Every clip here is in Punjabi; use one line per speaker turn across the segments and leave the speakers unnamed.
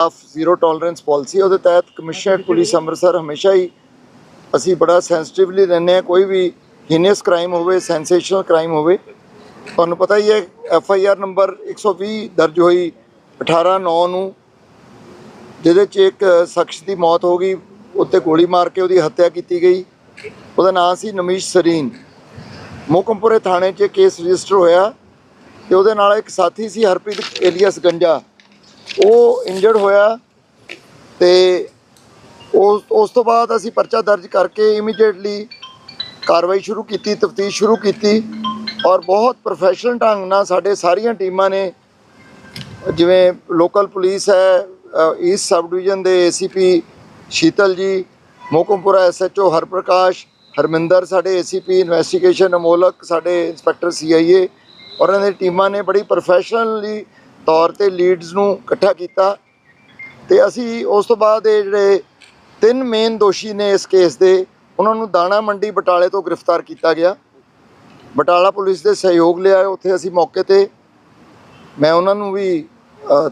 ਆਫ ਜ਼ੀਰੋ ਟੋਲਰੈਂਸ ਪਾਲਿਸੀ ਉਹਦੇ ਤਹਿਤ ਕਮਿਸ਼ਨਰੇਟ ਪੁਲਿਸ ਅੰਮ੍ਰਿਤਸਰ ਹਮੇਸ਼ਾ ਹੀ ਅਸੀਂ ਬੜਾ ਸੈਂਸਿਟਿਵਲੀ ਰਹਿੰਦੇ ਹਾਂ ਕੋਈ ਵੀ ਹੀਨੀਅਸ ਕ੍ਰਾਈਮ ਹੋਵੇ ਸੈਂਸੇਸ਼ਨਲ ਕ੍ਰਾਈਮ ਹੋਵੇ। ਤੁਹਾਨੂੰ ਪਤਾ ਹੀ ਹੈ ਐਫ ਆਈ ਆਰ ਨੰਬਰ 120 ਦਰਜ ਹੋਈ 18 9 ਨੂੰ ਜਿਹਦੇ 'ਚ ਇੱਕ ਸ਼ਖਸ ਦੀ ਮੌਤ ਹੋ ਗਈ ਉੱਤੇ ਗੋਲੀ ਮਾਰ ਕੇ ਉਹਦੀ ਹੱਤਿਆ ਕੀਤੀ ਗਈ। ਉਹਦਾ ਨਾਮ ਸੀ ਨਮੀਸ਼ ਸਰੀਨ। ਮੋਕਮਪੁਰੇ ਥਾਣੇ 'ਚ ਕੇਸ ਰਜਿਸਟਰ ਹੋਇਆ ਤੇ ਉਹਦੇ ਨਾਲ ਇੱਕ ਸਾਥੀ ਸੀ ਹਰਪ੍ਰੀਤ ਏਲੀਅਸ ਗੰਜਾ। ਉਹ ਇੰਜਰਡ ਹੋਇਆ ਤੇ ਉਸ ਉਸ ਤੋਂ ਬਾਅਦ ਅਸੀਂ ਪਰਚਾ ਦਰਜ ਕਰਕੇ ਇਮੀਡੀਏਟਲੀ ਕਾਰਵਾਈ ਸ਼ੁਰੂ ਕੀਤੀ, ਤਫਤੀਸ਼ ਸ਼ੁਰੂ ਕੀਤੀ ਔਰ ਬਹੁਤ ਪ੍ਰੋਫੈਸ਼ਨਲ ਢੰਗ ਨਾਲ ਸਾਡੇ ਸਾਰੀਆਂ ਟੀਮਾਂ ਨੇ ਜਿਵੇਂ ਲੋਕਲ ਪੁਲਿਸ ਹੈ ਈਸਟ ਸਬ ਡਿਵੀਜ਼ਨ ਦੇ ਏਸੀਪੀ ਸ਼ੀਤਲ ਜੀ, ਮੋਕਮਪੁਰਾ ਐਸਐਚਓ ਹਰਪ੍ਰਕਾਸ਼, ਹਰਮਿੰਦਰ ਸਾਡੇ ਏਸੀਪੀ ਇਨਵੈਸਟੀਗੇਸ਼ਨ ਅਮੋਲਕ ਸਾਡੇ ਇੰਸਪੈਕਟਰ ਸੀਆਈਏ ਔਰ ਇਹਨਾਂ ਦੀ ਟੀਮਾਂ ਨੇ ਬੜੀ ਪ੍ਰੋਫੈਸ਼ਨਲੀ ਤੌਰ ਤੇ ਲੀਡਸ ਨੂੰ ਇਕੱਠਾ ਕੀਤਾ ਤੇ ਅਸੀਂ ਉਸ ਤੋਂ ਬਾਅਦ ਇਹ ਜਿਹੜੇ ਤਿੰਨ ਮੇਨ ਦੋਸ਼ੀ ਨੇ ਇਸ ਕੇਸ ਦੇ, ਉਹਨਾਂ ਨੂੰ ਦਾਣਾ ਮੰਡੀ ਬਟਾਲੇ ਤੋਂ ਗ੍ਰਿਫਤਾਰ ਕੀਤਾ ਗਿਆ। ਬਟਾਲਾ ਪੁਲਿਸ ਦੇ ਸਹਿਯੋਗ ਲਿਆ ਉੱਥੇ ਅਸੀਂ ਮੌਕੇ ਤੇ ਮੈਂ ਉਹਨਾਂ ਨੂੰ ਵੀ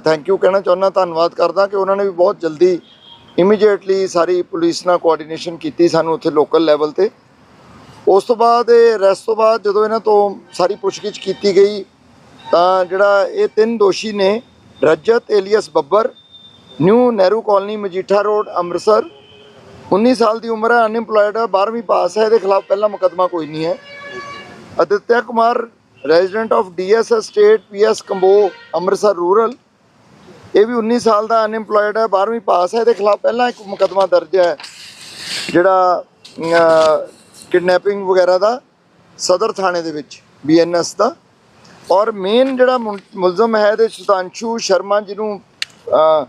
ਥੈਂਕ ਯੂ ਕਹਿਣਾ ਚਾਹੁੰਦਾ, ਧੰਨਵਾਦ ਕਰਦਾ ਕਿ ਉਹਨਾਂ ਨੇ ਵੀ ਬਹੁਤ ਜਲਦੀ ਇਮੀਡੀਏਟਲੀ ਸਾਰੀ ਪੁਲਿਸ ਨਾਲ ਕੋਆਰਡੀਨੇਸ਼ਨ ਕੀਤੀ ਸਾਨੂੰ ਉੱਥੇ ਲੋਕਲ ਲੈਵਲ ਤੇ। ਉਸ ਤੋਂ ਬਾਅਦ, ਇਹ ਅਰੈਸਟ ਤੋਂ ਬਾਅਦ ਜਦੋਂ ਇਹਨਾਂ ਤੋਂ ਸਾਰੀ ਪੁੱਛਗਿੱਛ ਕੀਤੀ ਗਈ ਤਾਂ ਜਿਹੜਾ ਇਹ ਤਿੰਨ ਦੋਸ਼ੀ ਨੇ, Rajat alias Babbar, new Nehru colony, Majitha road, Amritsar 19 ਸਾਲ ਦੀ ਉਮਰ ਹੈ ਅਨਇੰਪਲੋਇਡ ਹੈ 12ਵੀਂ ਪਾਸ ਹੈ, ਇਹਦੇ ਖਿਲਾਫ ਪਹਿਲਾ ਮੁਕੱਦਮਾ ਕੋਈ ਨਹੀਂ ਹੈ। Aditya Kumar resident of DS state PS Kambo, Amritsar rural ਇਹ ਵੀ 19 ਸਾਲ ਦਾ ਅਨਇੰਪਲੋਇਡ ਹੈ 12ਵੀਂ ਪਾਸ ਹੈ, ਇਹਦੇ ਖਿਲਾਫ ਪਹਿਲਾਂ ਇੱਕ ਮੁਕੱਦਮਾ ਦਰਜ ਹੈ, ਜਿਹੜਾ ਕਿਡਨੈਪਿੰਗ ਵਗੈਰਾ ਦਾ, ਸਦਰ ਥਾਣੇ ਦੇ ਵਿੱਚ ਬੀਐਨਐਸ ਦਾ। ਔਰ ਮੇਨ ਜਿਹੜਾ ਮੁਲ- ਮੁਲਜ਼ਮ ਹੈ ਇਹਦੇ ਸੁਤਾਂਸ਼ੂ ਸ਼ਰਮਾ ਜਿਹਨੂੰ ਅਹ,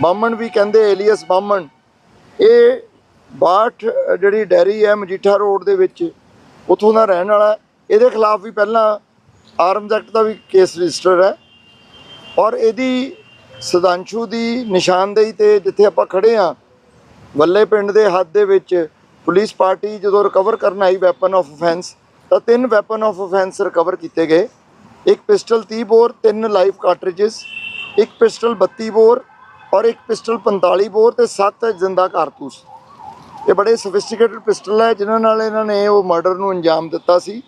ਬਾਮਣ ਵੀ ਕਹਿੰਦੇ ਏਲੀਅਸ ਬਾਮਣ ਇਹ ਬਾਠ ਜਿਹੜੀ ਡੈਰੀ ਹੈ ਮਜੀਠਾ ਰੋਡ ਦੇ ਵਿੱਚ ਉੱਥੋਂ ਦਾ ਰਹਿਣ ਵਾਲਾ ਇਹਦੇ ਖਿਲਾਫ ਵੀ ਪਹਿਲਾਂ ਆਰਮਜ਼ ਐਕਟ ਦਾ ਵੀ ਕੇਸ ਰਜਿਸਟਰ ਹੈ। ਔਰ ਇਹਦੀ ਸੁਦਾਂਸ਼ੂ ਦੀ ਨਿਸ਼ਾਨਦੇਹੀ ਤੇ ਜਿੱਥੇ ਆਪਾਂ ਖੜੇ ਆ ਵੱਲੇ ਪਿੰਡ ਦੇ ਹੱਦ ਦੇ ਵਿੱਚ ਪੁਲਿਸ ਪਾਰਟੀ ਜਦੋਂ ਰਿਕਵਰ ਕਰਨ ਆਈ ਵੈਪਨ ਆਫ ਅਫੈਂਸ ਤਾਂ ਤਿੰਨ ਵੈਪਨ ਆਫ ਅਫੈਂਸ ਰਿਕਵਰ ਕੀਤੇ ਗਏ। ਇੱਕ ਪਿਸਟਲ 30 ਬੋਰ, ਤਿੰਨ ਲਾਈਫ ਕਾਰਟ੍ਰਿਜਸ, ਇੱਕ ਪਿਸਟਲ 32 ਬੋਰ ਔਰ ਇੱਕ ਪਿਸਟਲ 45 ਬੋਰ ਤੇ 7 ਜ਼ਿੰਦਾ ਕਾਰਤੂਸ। ਇਹ ਬੜੇ ਸੋਫਿਸਟੀਕੇਟਡ ਪਿਸਟਲ ਹੈ, ਜਿਨ੍ਹਾਂ ਨਾਲ ਇਹਨਾਂ ਨੇ ਉਹ ਮਰਡਰ ਨੂੰ ਅੰਜਾਮ ਦਿੱਤਾ ਸੀ।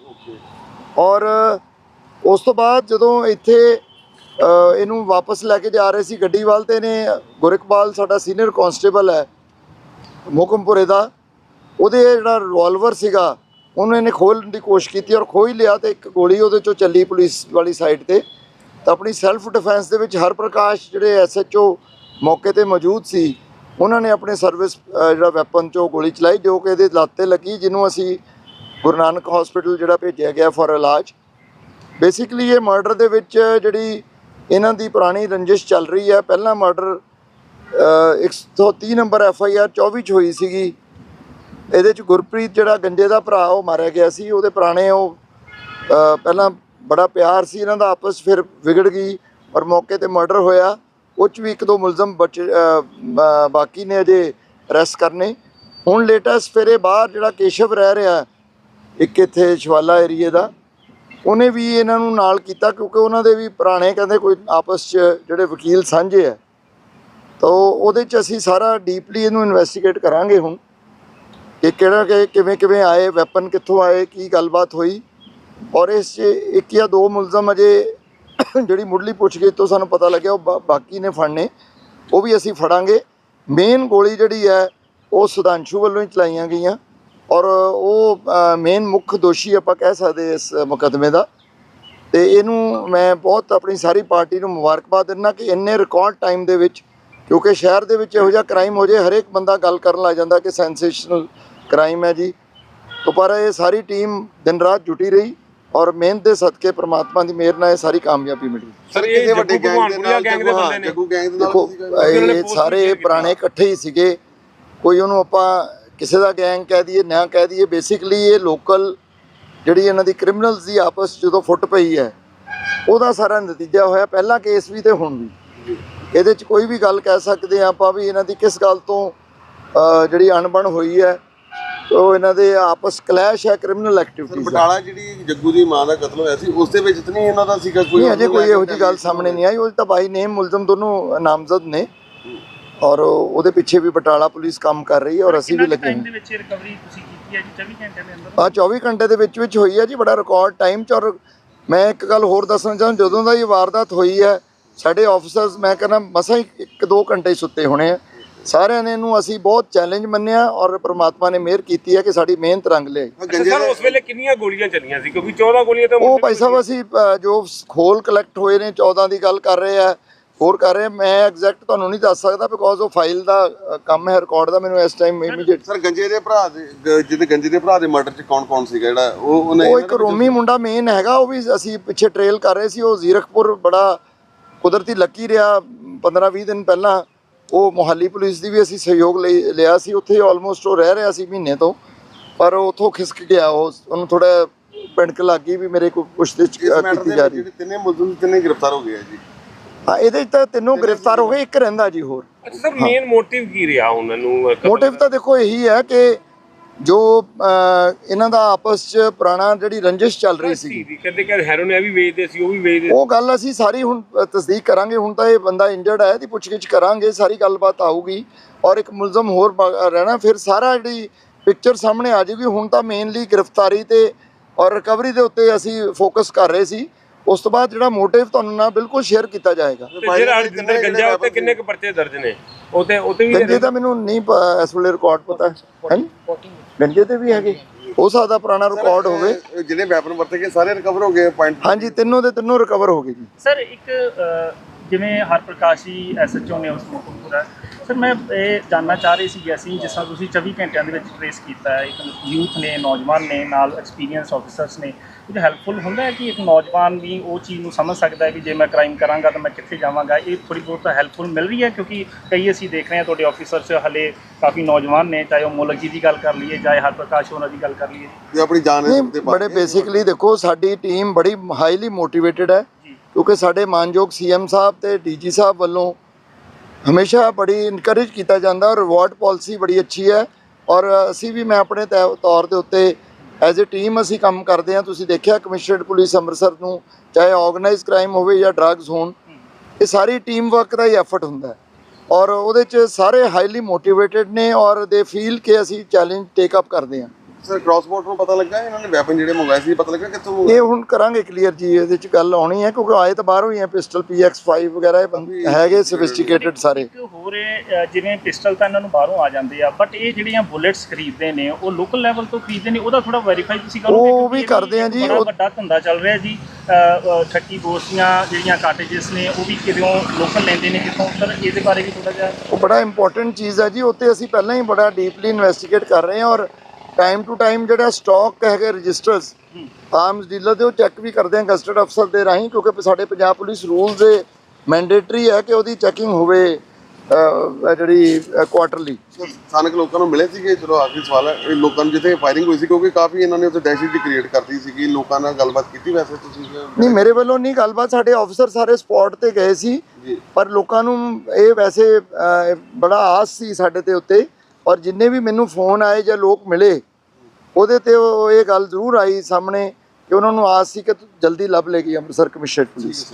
ਔਰ ਉਸ ਤੋਂ ਬਾਅਦ ਜਦੋਂ ਇੱਥੇ ਇਹਨੂੰ ਵਾਪਸ ਲੈ ਕੇ ਜਾ ਰਹੇ ਸੀ ਗੱਡੀ ਵੱਲ ਤੇ ਨੇ ਗੁਰਕਪਾਲ ਸਾਡਾ ਸੀਨੀਅਰ ਕਾਂਸਟੇਬਲ ਹੈ, ਮੋਕਮਪੁਰੇ ਦਾ, ਉਹਦੇ ਜਿਹੜਾ ਰਿਵਾਲਵਰ ਸੀਗਾ ਉਹਨੂੰ ਇਹਨੇ ਖੋਲ੍ਹਣ ਦੀ ਕੋਸ਼ਿਸ਼ ਕੀਤੀ ਔਰ ਖੋਹ ਲਿਆ ਤੇ ਇੱਕ ਗੋਲੀ ਉਹਦੇ ਚੋਂ ਚੱਲੀ ਪੁਲਿਸ ਵਾਲੀ ਸਾਈਡ ਤੇ। ਤਾਂ ਆਪਣੀ ਸੈਲਫ ਡਿਫੈਂਸ ਦੇ ਵਿੱਚ ਹਰ ਪ੍ਰਕਾਸ਼ ਜਿਹੜੇ ਐਸਐਚਓ ਮੌਕੇ ਤੇ ਮੌਜੂਦ ਸੀ, ਉਹਨਾਂ ਨੇ ਆਪਣੇ ਸਰਵਿਸ ਜਿਹੜਾ ਵੈਪਨ ਚੋਂ ਗੋਲੀ ਚਲਾਈ ਜੋ ਕਿ ਇਹਦੇ ਲੱਤ ਤੇ ਲੱਗੀ ਜਿਹਨੂੰ ਅਸੀਂ ਗੁਰੂ ਨਾਨਕ ਹਸਪੀਟਲ ਜਿਹੜਾ ਭੇਜਿਆ ਗਿਆ ਫॉर ਇਲਾਜ। ਬੇਸਿਕਲੀ ਇਹ ਮਰਡਰ ਦੇ ਵਿੱਚ ਜਿਹੜੀ ਇਹਨਾਂ ਦੀ ਪੁਰਾਣੀ ਰੰਜਿਸ਼ ਚੱਲ ਰਹੀ ਹੈ। ਪਹਿਲਾ murder 130 number F I R 24 ਚ ਹੋਈ ਸੀਗੀ। ਇਹਦੇ ਚ ਗੁਰਪ੍ਰੀਤ ਜਿਹੜਾ ਗੰਜੇ ਦਾ ਭਰਾ, ਉਹ ਮਾਰਿਆ ਗਿਆ ਸੀ। ਉਹਦੇ ਪੁਰਾਣੇ ਉਹ ਪਹਿਲਾਂ ਬੜਾ ਪਿਆਰ ਸੀ ਇਹਨਾਂ ਦਾ, ਆਪਸ ਫਿਰ ਵਿਗੜ ਗਈ ਔਰ ਮੌਕੇ ਤੇ ਮਰਡਰ ਹੋਇਆ। ਉਹ 'ਚ ਵੀ ਇੱਕ ਦੋ ਮੁਲਜ਼ਮ ਬਚ ਬਾਕੀ ਨੇ ਅਜੇ ਅਰੈਸਟ ਕਰਨੇ। ਹੁਣ ਲੇਟੈਸਟ ਫਿਰ ਇਹ ਬਾਹਰ ਜਿਹੜਾ ਕੇਸ਼ਵ ਰਹਿ ਰਿਹਾ, ਇੱਕ ਇੱਥੇ ਸ਼ਵਾਲਾ ਏਰੀਏ ਦਾ, ਉਹਨੇ ਵੀ ਇਹਨਾਂ ਨੂੰ ਨਾਲ ਕੀਤਾ ਕਿਉਂਕਿ ਉਹਨਾਂ ਦੇ ਵੀ ਪੁਰਾਣੇ ਕਹਿੰਦੇ ਕੋਈ ਆਪਸ 'ਚ ਜਿਹੜੇ ਵਕੀਲ ਸਾਂਝੇ ਆ। ਤਾਂ ਉਹਦੇ 'ਚ ਅਸੀਂ ਸਾਰਾ ਡੀਪਲੀ ਇਹਨੂੰ ਇਨਵੈਸਟੀਗੇਟ ਕਰਾਂਗੇ ਹੁਣ। ਕਿ ਕਿਹੜਾ ਕਿ ਕਿਵੇਂ ਕਿਵੇਂ ਆਏ ਵੈਪਨ ਕਿੱਥੋਂ ਆਏ, ਕੀ ਗੱਲਬਾਤ ਹੋਈ? ਔਰ ਇਸ 'ਚ ਇੱਕ ਜਾਂ ਦੋ ਮੁਲਜ਼ਮ ਅਜੇ ਜਿਹੜੀ ਮੁੱਢਲੀ ਪੁੱਛਗਿੱਛ ਤੋਂ ਸਾਨੂੰ ਪਤਾ ਲੱਗਿਆ, ਉਹ ਬਾਕੀ ਨੇ ਫੜਨੇ, ਉਹ ਵੀ ਅਸੀਂ ਫੜਾਂਗੇ। ਮੇਨ ਗੋਲੀ ਜਿਹੜੀ ਹੈ, ਉਹ ਸੁਧਾਂਸ਼ੂ ਵੱਲੋਂ ਹੀ ਚਲਾਈਆਂ ਗਈਆਂ। ਔਰ ਉਹ ਮੇਨ ਮੁੱਖ ਦੋਸ਼ੀ ਆਪਾਂ ਕਹਿ ਸਕਦੇ ਇਸ ਮੁਕੱਦਮੇ ਦਾ। ਤੇ ਇਹਨੂੰ ਮੈਂ ਬਹੁਤ ਆਪਣੀ ਸਾਰੀ ਪਾਰਟੀ ਨੂੰ ਮੁਬਾਰਕਬਾਦ ਦਿੰਦਾ ਕਿ ਇੰਨੇ ਰਿਕਾਰਡ ਟਾਈਮ ਦੇ ਵਿੱਚ ਕਿਉਂਕਿ ਸ਼ਹਿਰ ਦੇ ਵਿੱਚ ਇਹੋ ਜਿਹਾ ਕ੍ਰਾਈਮ ਹੋ ਜੇ ਹਰੇਕ ਬੰਦਾ ਗੱਲ ਕਰਨ ਲੱਗ ਜਾਂਦਾ ਕਿ ਸੈਂਸੇਸ਼ਨਲ ਕ੍ਰਾਈਮ ਹੈ ਜੀ। ਤੋਂ ਪਰ ਇਹ ਸਾਰੀ ਟੀਮ ਦਿਨ ਰਾਤ ਜੁਟੀ ਰਹੀ ਔਰ ਮਿਹਨਤ ਦੇ ਸਦਕੇ ਪ੍ਰਮਾਤਮਾ ਦੀ ਮਿਹਰ ਨਾਲ ਇਹ ਸਾਰੀ ਕਾਮਯਾਬੀ ਮਿਲੀ।
ਸਰ ਇਹ ਵੱਡੇ ਗੈਂਗ ਦੇ ਨਾਲ ਗੈਂਗ ਦੇ ਬੰਦੇ ਨੇ।
ਜੱਗੂ ਗੈਂਗ ਦੇ ਨਾਲ
ਇਹ ਸਾਰੇ ਪੁਰਾਣੇ ਇਕੱਠੇ ਹੀ ਸੀਗੇ। ਕੋਈ ਉਹਨੂੰ ਆਪਾਂ ਕਿਸੇ ਦਾ ਗੈਂਗ ਕਹਿ ਦਈਏ ਨਾ ਕਹਿ ਦਈਏ। ਬੇਸਿਕਲੀ ਇਹ ਲੋਕਲ ਜਿਹੜੀ ਇਹਨਾਂ ਦੀ ਕ੍ਰਿਮੀਨਲਸ ਦੀ ਆਪਸ ਜਦੋਂ ਫੁੱਟ ਪਈ ਹੈ ਉਹਦਾ ਸਾਰਾ ਨਤੀਜਾ ਹੋਇਆ। ਪਹਿਲਾ ਕੇਸ ਵੀ ਤੇ ਹੁਣ ਵੀ। ਇਹਦੇ 'ਚ ਕੋਈ ਵੀ ਗੱਲ ਕਹਿ ਸਕਦੇ ਆ ਆਪਾਂ ਵੀ ਇਹਨਾਂ ਦੀ ਕਿਸ ਗੱਲ ਤੋਂ ਜਿਹੜੀ ਅਣਬਣ ਹੋਈ ਹੈ ਉਹ ਇਹਨਾਂ ਦੇ ਆਪਸ ਕਲੈਸ਼ ਹੈ ਕ੍ਰਿਮੀਨਲ
ਸਰ
ਐਕਟੀਵਿਟੀਜ਼
ਬਟਾਲਾ ਜਿਹੜੀ ਜੱਗੂ ਦੀ ਮਾਂ ਦਾ ਕਤਲ ਹੋਇਆ ਸੀ ਉਸ ਦੇ ਵਿੱਚ ਤਾਂ ਨਹੀਂ ਇਹਨਾਂ ਦਾ ਸੀਗਾ ਕੋਈ
ਨਹੀਂ ਅਜੇ ਕੋਈ ਇਹੋ ਜਿਹੀ ਗੱਲ ਸਾਹਮਣੇ ਨਹੀਂ ਆਈ ਉਹ ਤਾਂ ਬਾਈ ਨੇਮ ਮੁਲਜ਼ਮ ਦੋਨੋਂ ਨਾਮਜ਼ਦ ਨੇ। ਔਰ ਉਹਦੇ ਪਿੱਛੇ ਵੀ ਬਟਾਲਾ ਪੁਲਿਸ ਕੰਮ ਕਰ ਰਹੀ ਹੈ ਔਰ ਅਸੀਂ ਵੀ ਲੱਗੇ ਹਾਂ।
ਦੇ ਵਿੱਚ ਰਿਕਵਰੀ ਤੁਸੀਂ ਕੀਤੀ ਹੈ ਜੀ? 24 ਘੰਟਿਆਂ ਦੇ ਅੰਦਰ?
ਆ 24 ਘੰਟੇ ਦੇ ਵਿੱਚ ਵਿੱਚ ਹੋਈ ਹੈ ਜੀ ਬੜਾ ਰਿਕਾਰਡ ਟਾਈਮ ਚ ਔਰ ਮੈਂ ਇੱਕ ਗੱਲ ਹੋਰ ਦੱਸਣਾ ਚਾਹੁੰਦਾ ਜਦੋਂ ਦਾ ਇਹ ਵਾਰਦਾਤ ਹੋਈ ਹੈ ਸਾਡੇ ਆਫੀਸਰਸ ਮੈਂ ਕਹਿੰਦਾ ਮਸਾਂ ਹੀ 1-2 ਘੰਟੇ ਹੀ ਸੁੱਤੇ ਹੋਣੇ ਆ। ਸਾਰਿਆਂ ਨੇ ਇਹਨੂੰ ਅਸੀਂ ਬਹੁਤ ਚੈਲੰਜ ਮੰਨਿਆ ਔਰ ਪ੍ਰਮਾਤਮਾ ਨੇ ਮਿਹਰ ਕੀਤੀ ਹੈ ਕਿ ਸਾਡੀ ਮਿਹਨਤ ਰੰਗ ਲਿਆਈ।
ਸਰ ਉਸ ਵੇਲੇ ਕਿੰਨੀਆਂ ਗੋਲੀਆਂ ਚੱਲੀਆਂ ਸੀ? ਕਿਉਂਕਿ 14 ਗੋਲੀਆਂ ਤਾਂ
ਉਹ ਭਾਈ ਸਾਹਿਬ ਅਸੀਂ ਜੋ ਖੋਲ ਕਲੈਕਟ ਹੋਏ ਨੇ 14 ਦੀ ਗੱਲ ਕਰ ਰਹੇ ਆ ਹੋਰ ਕਰ ਰਹੇ। ਮੈਂ ਐਗਜ਼ੈਕਟ ਤੁਹਾਨੂੰ ਨਹੀਂ ਦੱਸ ਸਕਦਾ ਬਿਕੋਜ਼ ਉਹ ਫਾਈਲ ਦਾ ਕੰਮ ਹੈ ਰਿਕਾਰਡ ਦਾ ਮੈਨੂੰ ਇਸ ਟਾਈਮ ਇਮੀਡੀਏਟ
ਸਰ ਗੰਜੇ ਦੇ ਭਰਾ ਦੇ ਜਿਹਦੇ ਗੰਜੇ ਦੇ ਭਰਾ ਦੇ ਮਰਡਰ ਚ ਕੌਣ ਕੌਣ ਸੀਗਾ ਜਿਹੜਾ? ਉਹ ਉਹਨੇ
ਉਹ ਇੱਕ ਰੋਮੀ ਮੁੰਡਾ ਮੇਨ ਹੈਗਾ ਉਹ ਵੀ ਅਸੀਂ ਪਿੱਛੇ ਟ੍ਰੇਲ ਕਰ ਰਹੇ ਸੀ ਉਹ ਜ਼ੀਰਕਪੁਰ ਬੜਾ ਕੁਦਰਤੀ ਲੱਕੀ ਰਿਹਾ 15-20 ਦਿਨ ਪਹਿਲਾਂ ਉਹ ਮੁਹੱਲੀ ਪੁਲਿਸ ਦੀ ਵੀ ਅਸੀਂ ਸਹਿਯੋਗ ਲਈ- ਲਿਆ ਸੀ ਉੱਥੇ ਆਲਮੋਸਟ ਉਹ ਰਹਿ ਰਿਹਾ ਸੀ ਮਹੀਨੇ ਤੋਂ ਪਰ ਉਹ ਉੱਥੋਂ ਖਿਸਕ ਗਿਆ ਉਹ ਉਹਨੂੰ ਥੋੜਾ ਪਿੰਡਕ ਲੱਗ ਗਈ ਵੀ ਮੇਰੇ ਕੋਲ
ਇਸ ਮੈਟਰ
ਕੀਤੀ
ਦੇ
ਜਾ ਰਹੀ
ਜਿਹੜੇ ਤਿੰਨੇ ਮੁਲਜ਼ਮ ਸੀ, ਤਿੰਨੇ ਗ੍ਰਿਫਤਾਰ ਹੋ ਗਏ ਜੀ।
ਹਾਂ ਇਹਦੇ ਤਾਂ ਤਿੰਨੋਂ ਗ੍ਰਿਫਤਾਰ ਹੋ ਗਏ ਇੱਕ ਰਹਿੰਦਾ ਜੀ ਹੋਰ।
ਅੱਛਾ ਸਰ ਮੇਨ ਮੋਟਿਵ ਕੀ ਰਿਹਾ ਉਹਨਾਂ ਨੂੰ
ਮੋਟਿਵ ਤਾਂ ਦੇਖੋ ਇਹੀ ਹੈ ਕਿ ਜੋ ਇਹਨਾਂ ਦਾ ਆਪਸ 'ਚ ਪੁਰਾਣਾ ਜਿਹੜੀ ਰੰਜਿਸ਼ ਚੱਲ ਰਹੀ ਸੀ।
ਕਹਿੰਦੇ ਕਿ ਹੈਰੋਨ ਇਹ ਵੀ ਵੇਚਦੇ ਸੀ ਉਹ ਵੀ ਵੇਚਦੇ
ਉਹ ਗੱਲ ਅਸੀਂ ਸਾਰੀ ਹੁਣ ਤਸਦੀਕ ਕਰਾਂਗੇ ਹੁਣ ਤਾਂ ਇਹ ਬੰਦਾ ਇੰਜਰਡ ਹੈ ਦੀ ਪੁੱਛਗਿੱਛ ਕਰਾਂਗੇ ਸਾਰੀ ਗੱਲਬਾਤ ਆਊਗੀ। ਔਰ ਇੱਕ ਮੁਲਜ਼ਮ ਹੋਰ ਰਹਿਣਾ ਫਿਰ ਸਾਰਾ ਜਿਹੜੀ ਪਿਕਚਰ ਸਾਹਮਣੇ ਆ ਜਾਊਗੀ। ਹੁਣ ਤਾਂ ਮੇਨਲੀ ਗ੍ਰਿਫਤਾਰੀ ਤੇ ਔਰ ਰਿਕਵਰੀ ਦੇ ਉੱਤੇ ਅਸੀਂ ਫੋਕਸ ਕਰ ਰਹੇ ਸੀ। ਉਸ ਤੋਂ ਬਾਅਦ ਜਿਹੜਾ ਮੋਟਿਵ ਤੁਹਾਨੂੰ ਨਾਲ ਬਿਲਕੁਲ ਸ਼ੇਅਰ ਕੀਤਾ ਜਾਏਗਾ।
ਜਿਹੜਾ ਅਰਜਿੰਦਰ ਗੰਜਾ ਉੱਤੇ ਕਿੰਨੇ ਕੁ ਪਰਚੇ ਦਰਜ ਨੇ? ਉਹਤੇ ਉਹਤੇ ਵੀ
ਗੰਜੇ ਤਾਂ ਮੈਨੂੰ ਨਹੀਂ ਇਸ ਵੇਲੇ ਰਿਕਾਰਡ ਪਤਾ। ਹੈ? ਗੰਜੇ ਤੇ ਵੀ ਹੈਗੇ। ਹੋ ਸਕਦਾ ਪੁਰਾਣਾ ਰਿਕਾਰਡ ਹੋਵੇ।
ਜਿਹੜੇ ਵੈਪਨ ਵਰਤੇ ਗਏ ਸਾਰੇ ਰਿਕਵਰ ਹੋ ਗਏ ਪੁਆਇੰਟ
ਹਾਂਜੀ ਤਿੰਨੋਂ ਦੇ ਤਿੰਨੋਂ ਰਿਕਵਰ ਹੋ ਗਏ ਜੀ।
ਸਰ ਇੱਕ ਜਿਵੇਂ ਹਰਪ੍ਰਕਾਸ਼ ਜੀ ਐਸਐਚਓ ਨੇ ਉਸ ਮੁਕਮਪੁਰਾ ਸਰ ਮੈਂ ਇਹ ਜਾਨਣਾ ਚਾਹ ਰਹੀ ਸੀ ਕਿ ਅਸੀਂ ਜਿਸ ਤਰ੍ਹਾਂ ਤੁਸੀਂ 24 ਘੰਟਿਆਂ ਦੇ ਵਿੱਚ ਟ੍ਰੇਸ ਕੀਤਾ ਹੈ ਇੱਕ ਯੂਥ ਨੇ ਨੌਜਵਾਨ ਨੇ ਨਾਲ ਐਕਸਪੀਰੀਅੰਸ ਆਫੀਸਰਸ ਨੇ। ਇਹ ਹੈਲਪਫੁਲ ਹੁੰਦਾ ਹੈ ਕਿ ਇੱਕ ਨੌਜਵਾਨ ਵੀ ਉਹ ਚੀਜ਼ ਨੂੰ ਸਮਝ ਸਕਦਾ ਹੈ ਕਿ ਜੇ ਮੈਂ ਕ੍ਰਾਈਮ ਕਰਾਂਗਾ ਤਾਂ ਮੈਂ ਕਿੱਥੇ ਜਾਵਾਂਗਾ? ਇਹ ਥੋੜੀ ਬਹੁਤ ਹੈਲਪਫੁਲ ਮਿਲ ਰਹੀ ਹੈ ਕਿਉਂਕਿ ਕਈ ਅਸੀਂ ਦੇਖ ਰਹੇ ਹਾਂ ਤੁਹਾਡੇ ਆਫੀਸਰਸ ਹਲੇ ਕਾਫੀ ਨੌਜਵਾਨ ਨੇ ਚਾਹੇ ਉਹ ਮੁਲਕ ਜੀ ਦੀ ਗੱਲ ਕਰ ਲਈਏ ਚਾਹੇ ਹਰਪ੍ਰਕਾਸ਼ ਹੋਰਾਂ ਦੀ ਗੱਲ ਕਰ ਲਈਏ।
ਤੇ ਆਪਣੀ ਜਾਨ ਪਾ
ਬੜੇ ਬੇਸਿਕਲੀ ਦੇਖੋ ਸਾਡੀ ਟੀਮ ਬੜੀ ਹਾਈਲੀ ਮੋਟੀਵੇਟਿਡ ਹੈ ਕਿਉਂਕਿ ਸਾਡੇ ਮਾਨਯੋਗ ਸੀਐਮ ਸਾਹਿਬ ਤੇ ਡੀਜੀ ਸਾਹਿਬ ਵੱਲੋਂ ਹਮੇਸ਼ਾ ਬੜੀ ਇਨਕਰੇਜ ਕੀਤਾ ਜਾਂਦਾ ਔਰ ਰਿਵਾਰਡ ਪਾਲਿਸੀ ਬੜੀ ਅੱਛੀ ਹੈ ਔਰ ਅਸੀਂ ਵੀ ਮੈਂ ਆਪਣੇ ਤੈ- ਤੌਰ ਦੇ ਉੱਤੇ ਐਜ਼ ਅ ਟੀਮ ਅਸੀਂ ਕੰਮ ਕਰਦੇ ਹਾਂ। ਤੁਸੀਂ ਦੇਖਿਆ ਕਮਿਸ਼ਨਰਡ ਪੁਲਿਸ ਅੰਮ੍ਰਿਤਸਰ ਨੂੰ, ਚਾਹੇ ਆਰਗੇਨਾਈਜ਼ ਕ੍ਰਾਈਮ ਹੋਵੇ ਜਾਂ ਡਰੱਗਸ ਹੋਣ, ਇਹ ਸਾਰੀ ਟੀਮ ਵਰਕ ਦਾ ਹੀ ਐਫਰਟ ਹੁੰਦਾ ਹੈ ਔਰ ਉਹਦੇ 'ਚ ਸਾਰੇ ਹਾਈਲੀ ਮੋਟੀਵੇਟਿਡ ਨੇ ਔਰ ਦੇ ਫੀਲ ਕਿ ਅਸੀਂ ਚੈਲੰਜ ਟੇਕ ਅਪ ਕਰਦੇ ਹਾਂ।
ਸਰ ਕ੍ਰਾਸ ਬੋਰਡ ਨੂੰ ਪਤਾ ਲੱਗਾ? ਇਹਨਾਂ ਨੇ ਵੈਪਨ ਜਿਹੜੇ ਮੰਗਵਾਏ ਸੀ ਪਤਾ ਲੱਗਾ ਕਿੱਥੋਂ ਮੰਗਵਾਏ?
ਇਹ ਹੁਣ ਕਰਾਂਗੇ ਕਲੀਅਰ ਜੀ ਇਹਦੇ ਚ ਗੱਲ ਆਉਣੀ ਹੈ ਕਿਉਂਕਿ ਆਏ ਤਾਂ ਬਾਹਰੋਂ ਹੀ ਆ ਪਿਸਟਲ PX5 ਵਗੈਰਾ ਇਹ ਬੰਦ- ਹੈਗੇ ਸੋਫਿਸਟੀਕੇਟਡ ਸਾਰੇ।
ਇੱਕ ਹੋਰ ਇਹ, ਅ, ਜਿਵੇਂ ਪਿਸਟਲ ਤਾਂ ਇਹਨਾਂ ਨੂੰ ਬਾਹਰੋਂ ਆ ਜਾਂਦੇ ਆ ਬਟ ਇਹ ਜਿਹੜੀਆਂ ਬੁllets ਖਰੀਦਦੇ ਨੇ ਉਹ ਲੋਕਲ ਲੈਵਲ ਤੋਂ ਖਰੀਦਦੇ ਨੇ ਉਹਦਾ ਥੋੜਾ ਵੈਰੀਫਾਈ ਤੁਸੀਂ ਕਰੋਗੇ
ਉਹ ਵੀ ਕਰਦੇ ਆ ਜੀ,
ਬੜਾ
ਉਹ-
ਵੱਡਾ ਧੰਦਾ ਚੱਲ ਰਿਹਾ ਜੀ ਅ, ਅ, ਠੱਗੀ ਗੋਸ਼ਤੀਆਂ ਜਿਹੜੀਆਂ ਕਾਟੇਜਸ ਨੇ ਉਹ ਵੀ ਕਿਦੋਂ ਲੋਕਲ ਲੈਂਦੇ ਨੇ ਕਿੱਥੋਂ? ਸਰ ਇਹਦੇ ਬਾਰੇ ਵੀ ਥੋੜਾ ਜਿਹਾ
ਉਹ ਬੜਾ ਇੰਪੋਰਟੈਂਟ ਚੀਜ਼ ਹੈ ਜੀ ਉੱਤੇ ਅਸੀਂ ਪਹਿਲਾਂ ਹੀ ਬੜਾ ਡੀਪਲੀ ਇਨਵੈਸਟੀਗੇਟ ਕਰ ਰਹੇ ਹਾਂ ਔਰ ਟਾਈਮ ਟੂ ਟਾਈਮ ਜਿਹੜਾ ਸਟਾਕ ਹੈਗੇ ਰਜਿਸਟਰਸ ਆਰਮਸ ਡੀਲਰ ਦੇ ਉਹ ਚੈੱਕ ਵੀ ਕਰਦੇ ਹਾਂ ਗਸਟਡ ਅਫਸਰ ਦੇ ਰਾਹੀਂ ਕਿਉਂਕਿ ਸਾਡੇ ਪੰਜਾਬ ਪੁਲਿਸ ਰੂਲਸ ਦੇ ਮੈਂਡੇਟਰੀ ਹੈ ਕਿ ਉਹਦੀ ਚੈਕਿੰਗ ਹੋਵੇ ਜਿਹੜੀ ਕੁਆਟਰਲੀ
ਸਥਾਨਕ ਲੋਕਾਂ ਨੂੰ ਮਿਲੇ ਸੀਗੇ ਚਲੋ ਆਖਰੀ ਸਵਾਲ ਹੈ ਇਹ ਲੋਕਾਂ ਨੂੰ ਜਿੱਥੇ ਫਾਇਰਿੰਗ ਹੋਈ ਸੀ ਕਿਉਂਕਿ ਕਾਫੀ ਇਹਨਾਂ ਨੇ ਉੱਥੇ ਦਹਿਸ਼ਤ ਦੀ ਕ੍ਰੀਏਟ ਕਰਤੀ ਸੀਗੀ ਲੋਕਾਂ ਨਾਲ ਗੱਲਬਾਤ ਕੀਤੀ ਵੈਸੇ ਤੁਸੀਂ?
ਨਹੀਂ ਮੇਰੇ ਵੱਲੋਂ ਨਹੀਂ ਗੱਲਬਾਤ ਸਾਡੇ ਆਫੀਸਰ ਸਾਰੇ ਸਪੌਟ ਤੇ ਗਏ ਸੀ ਪਰ ਲੋਕਾਂ ਨੂੰ ਇਹ ਵੈਸੇ ਬੜਾ ਆਸ ਸੀ ਸਾਡੇ ਤੇ ਉੱਤੇ। ਔਰ ਜਿੰਨੇ ਵੀ ਮੈਨੂੰ ਫੋਨ ਆਏ ਜਾਂ ਲੋਕ ਮਿਲੇ, ਉਹਦੇ ਤੇ ਉਹ ਇਹ ਗੱਲ ਜ਼ਰੂਰ ਆਈ ਸਾਹਮਣੇ ਕਿ ਉਹਨਾਂ ਨੂੰ ਆਸ ਸੀ ਕਿ ਜਲਦੀ ਲੱਭ ਲੇਗੀ ਅੰਮ੍ਰਿਤਸਰ ਕਮਿਸ਼ਨਰ ਪੁਲਿਸ।